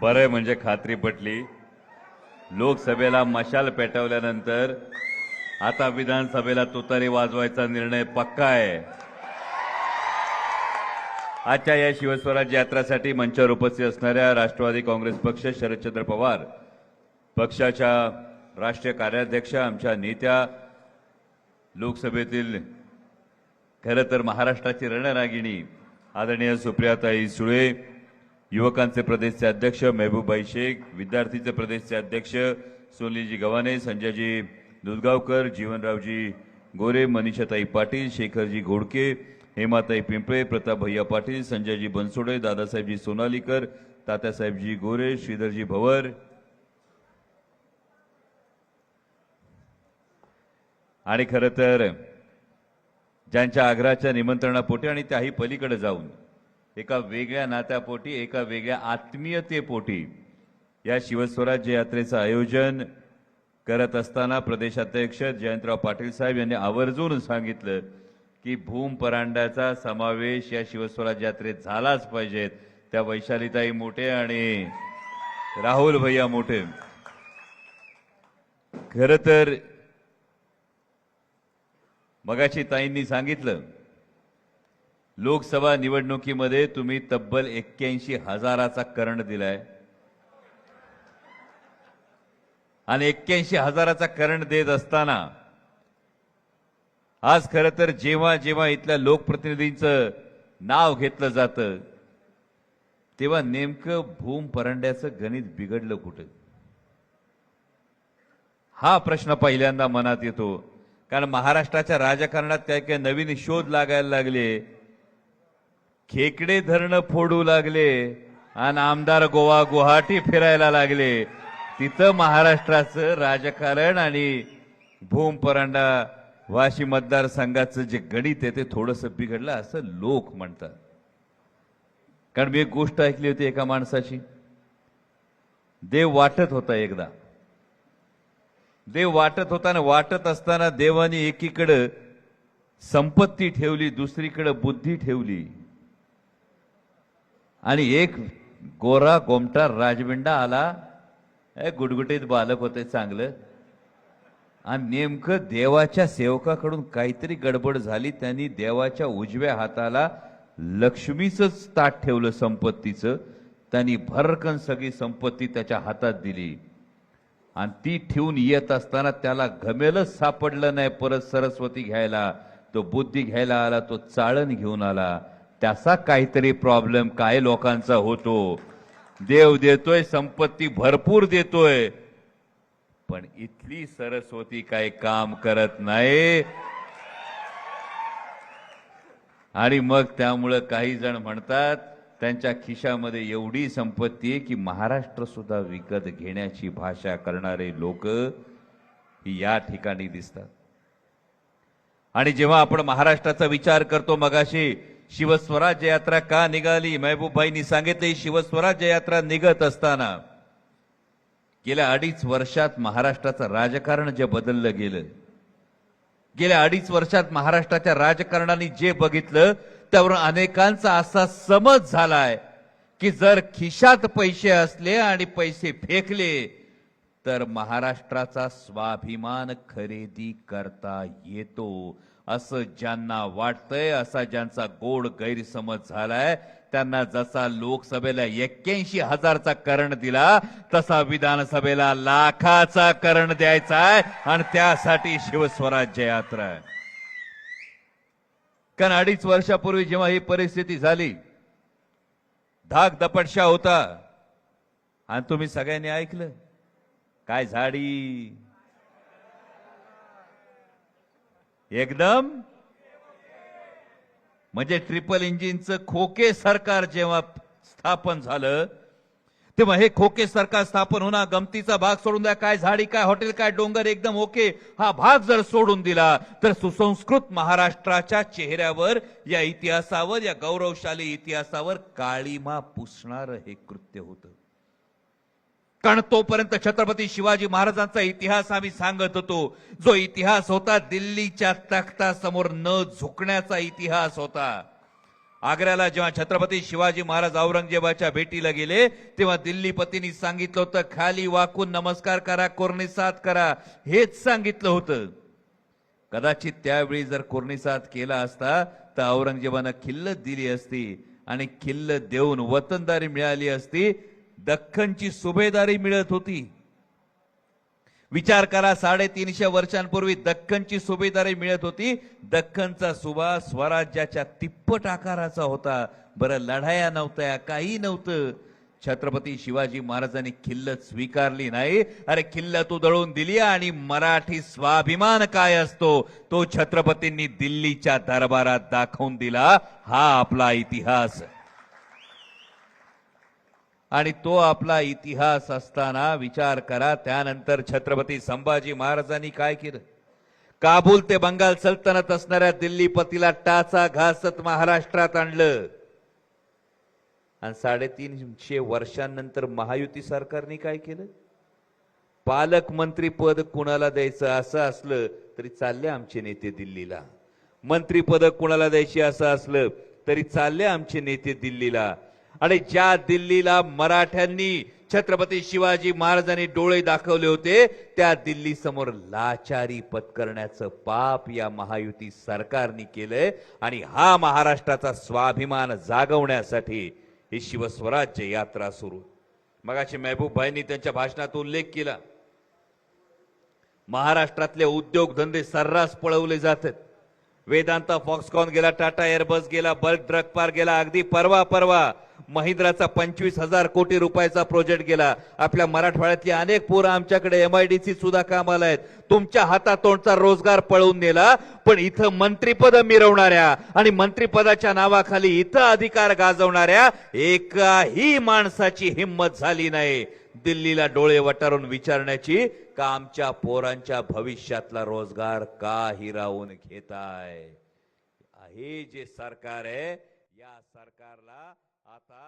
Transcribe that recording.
बरं म्हणजे खात्री पटली. लोकसभेला मशाल पेटवल्यानंतर आता विधानसभेला तुतारी वाजवायचा निर्णय पक्का आहे. आजच्या या शिवस्वराज यात्रासाठी मंचावर उपस्थित असणाऱ्या राष्ट्रवादी काँग्रेस पक्ष शरदचंद्र पवार पक्षाच्या राष्ट्रीय कार्याध्यक्ष आमच्या नेत्या लोकसभेतील खरं तर महाराष्ट्राची रणरागिणी आदरणीय सुप्रियाताई सुळे युवकांचे प्रदेशचे अध्यक्ष मेहबूबाई शेख विद्यार्थीचे प्रदेशचे अध्यक्ष सोनीजी गव्हाणे संजयजी दुधगावकर जीवनरावजी गोरे मनीषाताई पाटील शेखरजी घोडके हेमाताई पिंपळे प्रताप भैया पाटील संजयजी बनसोडे दादासाहेबजी सोनालीकर तात्यासाहेबजी गोरे श्रीधरजी भवर. आणि खरं तर ज्यांच्या आग्रहाच्या निमंत्रणापोटी आणि त्याही पलीकडे जाऊन एका वेगळ्या नात्यापोटी एका वेगळ्या आत्मीयतेपोटी या शिवस्वराज्य यात्रेचं आयोजन करत असताना प्रदेशाध्यक्ष जयंतराव पाटील साहेब यांनी आवर्जून सांगितलं की भूम परांड्याचा समावेश या शिवस्वराज्य यात्रेत झालाच पाहिजेत त्या वैशालीताई मोठे आणि राहुल भैया मोठे. खरं तर मगाशी ताईंनी सांगितलं लोकसभा निवडणुकीमध्ये तुम्ही तब्बल एक्क्याऐंशी हजाराचा करंट दिलाय. आणि एक्क्याऐंशी हजाराचा करंट देत असताना आज खरं तर जेव्हा जेव्हा इथल्या लोकप्रतिनिधींचं नाव घेतलं जातं तेव्हा नेमकं भूम परंड्याचं गणित बिघडलं कुठं? हा प्रश्न पहिल्यांदा मनात येतो. कारण महाराष्ट्राच्या राजकारणात काय काय नवीन शोध लागायला लागले. खेकडे धरणं फोडू लागले आणि आमदार गोवा गुवाहाटी फिरायला लागले. तिथं महाराष्ट्राचं राजकारण आणि भूम परांडा वाशी मतदारसंघाचं जे गणित आहे ते थोडंसं बिघडलं असं लोक म्हणतात. कारण मी एक गोष्ट ऐकली होती एका माणसाची. देव वाटत होता एकदा. देव वाटत होताना वाटत असताना देवाने एकीकडं संपत्ती ठेवली दुसरीकडं बुद्धी ठेवली. आणि एक गोरा गोमटा राजबिंडा आला. ए, गुटगुटीत बालक होते चांगलं. आणि नेमकं देवाच्या सेवकाकडून काहीतरी गडबड झाली. त्यांनी देवाच्या उजव्या हाताला लक्ष्मीचंच ताट ठेवलं संपत्तीचं. त्यांनी भरकन सगळी संपत्ती त्याच्या हातात दिली. आणि ती ठेवून येत असताना त्याला घमेलच सापडलं नाही परत सरस्वती घ्यायला. तो बुद्धी घ्यायला आला तो चाळण घेऊन आला. त्याचा काहीतरी प्रॉब्लेम काय लोकांचा होतो. देव देतोय संपत्ती भरपूर देतोय. पण इथली सरस्वती काही काम करत नाही. आणि मग त्यामुळं काही जण म्हणतात त्यांच्या खिशामध्ये एवढी संपत्ती आहे की महाराष्ट्र सुद्धा विकत घेण्याची भाषा करणारे लोक ही या ठिकाणी दिसतात. आणि जेव्हा आपण महाराष्ट्राचा विचार करतो मगाशी शिवस्वराज्य यात्रा का निघाली महबूबबाईंनी सांगितले शिवस्वराज्य यात्रा निघत असताना गेल्या अडीच वर्षात महाराष्ट्राचं राजकारण जे बदललं गेलं गेल्या अडीच वर्षात महाराष्ट्राच्या राजकारणाने जे बघितलं त्यावर अनेकांचा असा समज झालाय की जर खिशात पैसे असले आणि पैसे फेकले तर महाराष्ट्राचा स्वाभिमान खरेदी करता येतो असं ज्यांना वाटतंय असा ज्यांचा गोड गैरसमज झालाय त्यांना जसा लोकसभेला एक्क्याऐंशी हजारचा करण दिला तसा विधानसभेला लाखाचा करण द्यायचा आहे आणि त्यासाठी शिवस्वराज्य यात्रा आहे. कारण अडीच वर्षापूर्वी जेव्हा ही परिस्थिती झाली धाक दपटशा होता. आणि तुम्ही सगळ्यांनी ऐकलं काय झाडी एकदम? म्हणजे ट्रिपल इंजिनचं खोके सरकार जेव्हा स्थापन झालं तेव्हा हे खोके सरकार स्थापन होणार गमतीचा भाग सोडून द्या. काय झाडी काय हॉटेल काय डोंगर एकदम ओके. हा भाग जर सोडून दिला तर सुसंस्कृत महाराष्ट्राच्या चेहऱ्यावर या इतिहासावर या गौरवशाली इतिहासावर काळीमा पुसणार हे कृत्य होतं. कारण तोपर्यंत छत्रपती शिवाजी महाराजांचा इतिहास आम्ही सांगत होतो. जो इतिहास होता दिल्लीच्या तख्तासमोर न झुकण्याचा इतिहास होता. आग्र्याला जेव्हा छत्रपती शिवाजी महाराज औरंगजेबाच्या भेटीला गेले तेव्हा दिल्लीपतींनी सांगितलं होतं खाली वाकून नमस्कार करा कोरणीसात करा. हेच सांगितलं होतं. कदाचित त्यावेळी जर कोरणीसात केला असता तर औरंगजेबानं खिल्लत दिली असती आणि खिल्लत देऊन वतनदारी मिळाली असती दख्खनची सुभेदारी मिळत होती. विचार करा साडेतीनशे वर्षांपूर्वी दख्खनची सुभेदारी मिळत होती. दख्खनचा सुभा स्वराज्याच्या तिप्पट आकाराचा होता. बरं लढाया नव्हत्या काही नव्हतं. छत्रपती शिवाजी महाराजांनी खिल्लत स्वीकारली नाही. अरे खिल्लत उधळून दिली आणि मराठी स्वाभिमान काय असतो? तो छत्रपतींनी दिल्लीच्या दरबारात दाखवून दिला हा आपला इतिहास. आणि तो आपला इतिहास असताना विचार करा. त्यानंतर छत्रपती संभाजी महाराजांनी काय केलं? काबूल ते बंगाल सल्तनत असणाऱ्या दिल्लीपतीला टाचा घासत महाराष्ट्रात आणलं. आणि साडेतीनशे वर्षांनंतर महायुती सरकारने काय केलं? पालकमंत्री पद कुणाला द्यायचं असं असलं तरी चालले आमचे नेते दिल्लीला. मंत्रीपद कुणाला द्यायची असं असलं तरी चालले आमचे नेते दिल्लीला. आणि ज्या दिल्लीला मराठ्यांनी छत्रपती शिवाजी महाराजांनी डोळे दाखवले होते त्या दिल्ली समोर लाचारी पत्करण्याचं पाप या महायुती सरकारने केलंय आणि हा महाराष्ट्राचा स्वाभिमान जागवण्यासाठी ही शिवस्वराज्य यात्रा सुरू. मगाशी महबूब भाईंनी त्यांच्या भाषणात उल्लेख केला. महाराष्ट्रातले उद्योगधंदे सर्रास पळवले जातात. वेदांता फॉक्सकॉन गेला टाटा एअरबस गेला बल्क ड्रग पार गेला अगदी परवा परवा महिंद्राचा पंचवीस हजार कोटी रुपयाचा प्रोजेक्ट गेला. आपल्या मराठवाड्यातली अनेक पोरं आमच्याकडे एमआयडीसी सुद्धा कामाला आहेत. तुमच्या हातातोंडचा रोजगार पळवून नेला पण इथं मंत्रीपद मिरवणाऱ्या आणि मंत्रीपदाच्या नावाखाली इथं अधिकार गाजवणाऱ्या एकाही माणसाची हिंमत झाली नाही. दिल्लीला डोळे वटारून विचारण्याची का आमच्या पोरांच्या भविष्यातला रोजगार का हिरावून घेताय? हे जे सरकार आहे या सरकारला आता